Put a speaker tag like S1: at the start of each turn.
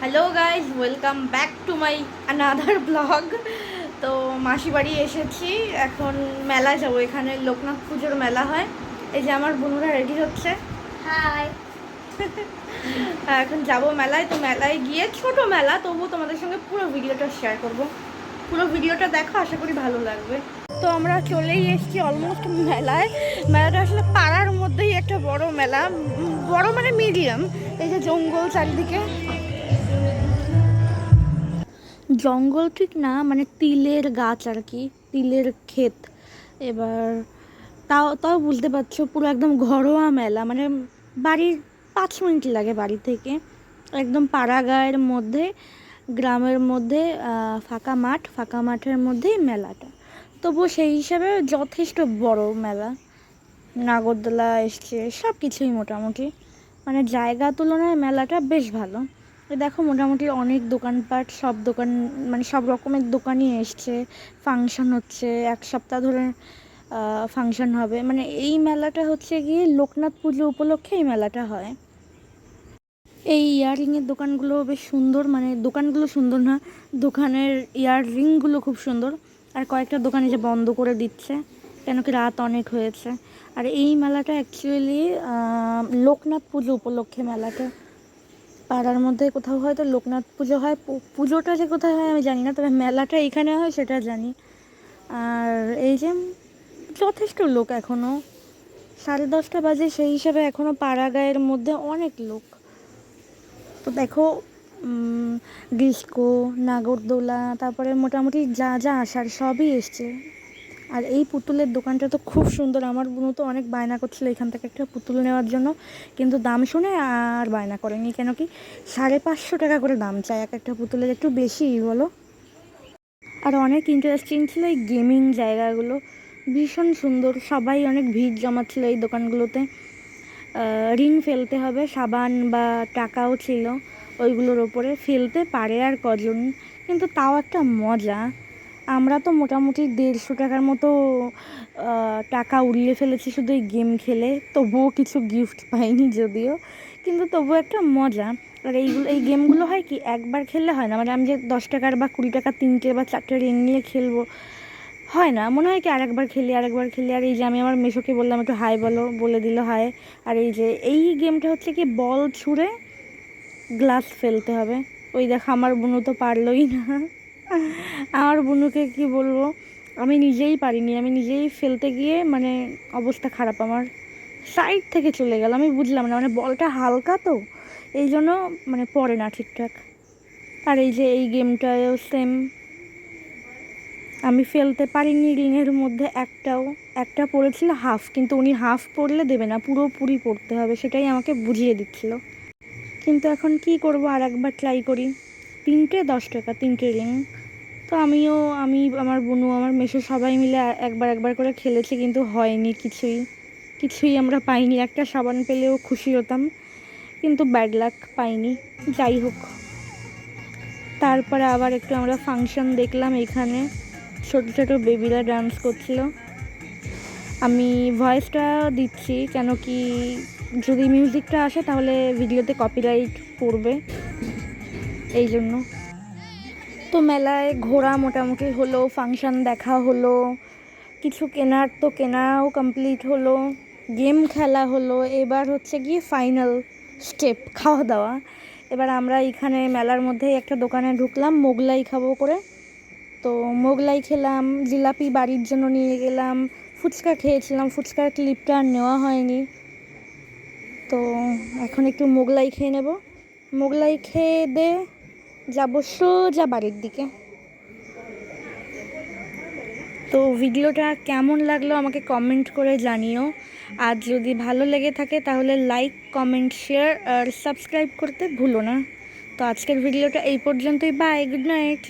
S1: Hello guys welcome back to my another blog তো মাসি বাড়ি এসেছি। এখন মেলায় যাব। এখানে লোকনাথ পুজোর মেলা হয়। এই যে আমার বন্ধুরা রেডি হচ্ছে।
S2: হাই
S1: এখন যাব মেলায়। তো মেলায় গিয়ে ছোট মেলা তবুও তোমাদের সঙ্গে পুরো ভিডিওটা শেয়ার করব। পুরো ভিডিওটা দেখো আশা করি ভালো লাগবে। তো আমরা চলেই এসেছি অলমোস্ট মেলায়। মেলাটা আসলে পাড়ার মধ্যেই একটা বড় মেলা। বড় মানে মিডিয়াম এই যে জঙ্গল চারিদিকে। জঙ্গল ঠিক না মানে তিলের গাছ আর কি, তিলের ক্ষেত। এবার তাও তাও বুঝতে পারছ, পুরো একদম ঘরোয়া মেলা মানে বাড়ির পাঁচ মিনিট লাগে বাড়ি থেকে। একদম পাড়া গায়ের মধ্যে, গ্রামের মধ্যে ফাঁকা মাঠ, ফাঁকা মাঠের মধ্যেই মেলাটা। তবুও সেই হিসাবে যথেষ্ট বড় মেলা। নাগরদোলা এসছে সব কিছুই মোটামুটি। মানে জায়গা তুলনায় মেলাটা বেশ ভালো। দেখো মোটামুটি অনেক দোকানপাট, সব দোকান মানে সব রকমের দোকানই এসছে। ফাংশন হচ্ছে, এক সপ্তাহ ধরে ফাংশন হবে। মানে এই মেলাটা হচ্ছে গিয়ে লোকনাথ পুজো উপলক্ষে এই মেলাটা হয়। এই ইয়াররিংয়ের দোকানগুলো বেশ সুন্দর মানে দোকানগুলো সুন্দর না, দোকানের ইয়াররিংগুলো খুব সুন্দর। আর কয়েকটা দোকানে যে বন্ধ করে দিচ্ছে, কেন কি রাত অনেক হয়েছে। আর এই মেলাটা অ্যাকচুয়ালি লোকনাথ পুজো উপলক্ষে মেলাটা পাড়ার মধ্যে কোথাও হয়তো লোকনাথ পুজো হয় পুজোটা যে কোথায় হয় আমি জানি না, তবে মেলাটা এখানে হয় সেটা জানি। আর এই যে যথেষ্ট লোক এখনও সাড়ে দশটা বাজে সেই হিসাবে এখনও পাড়া গায়ের মধ্যে অনেক লোক। তো দেখো ডিস্কো নাগরদোলা, তারপরে মোটামুটি যা যা আসার সবই এসছে। আর এই পুতুলের দোকানটা তো খুব সুন্দর। আমার বোনও তো অনেক বায়না করছিল এখান থেকে একটা পুতুল নেওয়ার জন্য, কিন্তু দাম শুনে আর বায়না করেনি। কেন কি সাড়ে পাঁচশো টাকা করে দাম চায় এক একটা পুতুলের, একটু বেশি বলো। আর অনেক ইন্টারেস্টিং ছিল এই গেমিং জায়গাগুলো। ভীষণ সুন্দর। সবাই অনেক ভিড় জমাচ্ছিল এই দোকানগুলোতে। রিং ফেলতে হবে, সাবান বা টাকাও ছিল ওইগুলোর ওপরে। ফেলতে পারে আর কজন, কিন্তু তাও একটা মজা। আমরা তো মোটামুটি দেড়শো টাকার মতো টাকা উড়িয়ে ফেলেছি শুধু এই গেম খেলে। তবুও কিছু গিফট পাইনি যদিও। কিন্তু তবুও একটা মজা। আর এইগুলো, এই গেমগুলো হয় কি, একবার খেললে হয় না। মানে আমি যে দশ টাকার বা কুড়ি টাকা, তিনটে বা চারটে রিং নিয়ে খেলব, হয় না। মনে হয় কি, আরেকবার খেলি আরেকবার খেলি। আর এই যে আমি আমার মেশোকে বললাম, একটু হাই বলো। বলে দিল হাই আর এই যে, এই গেমটা হচ্ছে কি বল ছুঁড়ে গ্লাস ফেলতে হবে। ওই দেখো, আমার বোনও তো পারলোই না। আমার বুনুকে কি বলব? আমি নিজেই পারিনি, আমি নিজেই ফেলতে গিয়ে মানে অবস্থা খারাপ, আমার সাইড থেকে চলে গেল, আমি বুঝলাম না মানে বলটা হালকা তো, এই জন্য মানে পড়ে না ঠিকঠাক। আর এই যে এই গেমটাও সেম আমি ফেলতে পারিনি রিংয়ের মধ্যে একটাও, একটা পড়েছিল হাফ কিন্তু উনি হাফ পড়লে দেবে না, পুরোপুরি পড়তে হবে, সেটাই আমাকে বুঝিয়ে দিচ্ছিল। কিন্তু এখন কি করব আর একবার ট্রাই করি। তিনটে দশ টাকা, তিনটে রিং তো আমিও, আমি, আমার বোনু, আমার মেশো সবাই মিলে একবার একবার করে খেলেছি কিন্তু হয়নি কিছুই। কিছুই আমরা পাইনি। একটা সাবান পেলেও খুশি হতাম, কিন্তু ব্যাড লাক পাইনি। যাই হোক। তারপরে আবার একটু আমরা ফাংশন দেখলাম এখানে। ছোট ছোট বেবিরা ডান্স করছিল। আমি ভয়েসটা দিচ্ছি কেন কি যদি মিউজিকটা আসে তাহলে ভিডিওতে কপিরাইট পড়বে। এই জন্য। তো মেলায় ঘোরা মোটামুটি হলো ফাংশন দেখা হলো, কিছু কেনার তো কেনাও কমপ্লিট হলো গেম খেলা হলো, এবার হচ্ছে গিয়ে ফাইনাল স্টেপ খাওয়া দাওয়া এবার আমরা এখানে মেলার মধ্যেই একটা দোকানে ঢুকলাম, মোগলাই খাব করে। তো মোগলাই খেলাম, জিলাপি বাড়ির জন্য নিয়ে গেলাম, ফুচকা খেয়েছিলাম, ফুচকার ক্লিপটা আর নেওয়া হয়নি। তো এখন একটু মোগলাই খেয়ে নেব। মোগলাই খেয়ে দে যাব সোজা বাড়ির দিকে। তো ভিডিওটা কেমন লাগল আমাকে কমেন্ট করে জানিও। আর যদি ভালো লেগে থাকে তাহলে লাইক কমেন্ট শেয়ার আর সাবস্ক্রাইব করতে ভুলো না। তো আজকের ভিডিওটা এই পর্যন্তই। Bye good night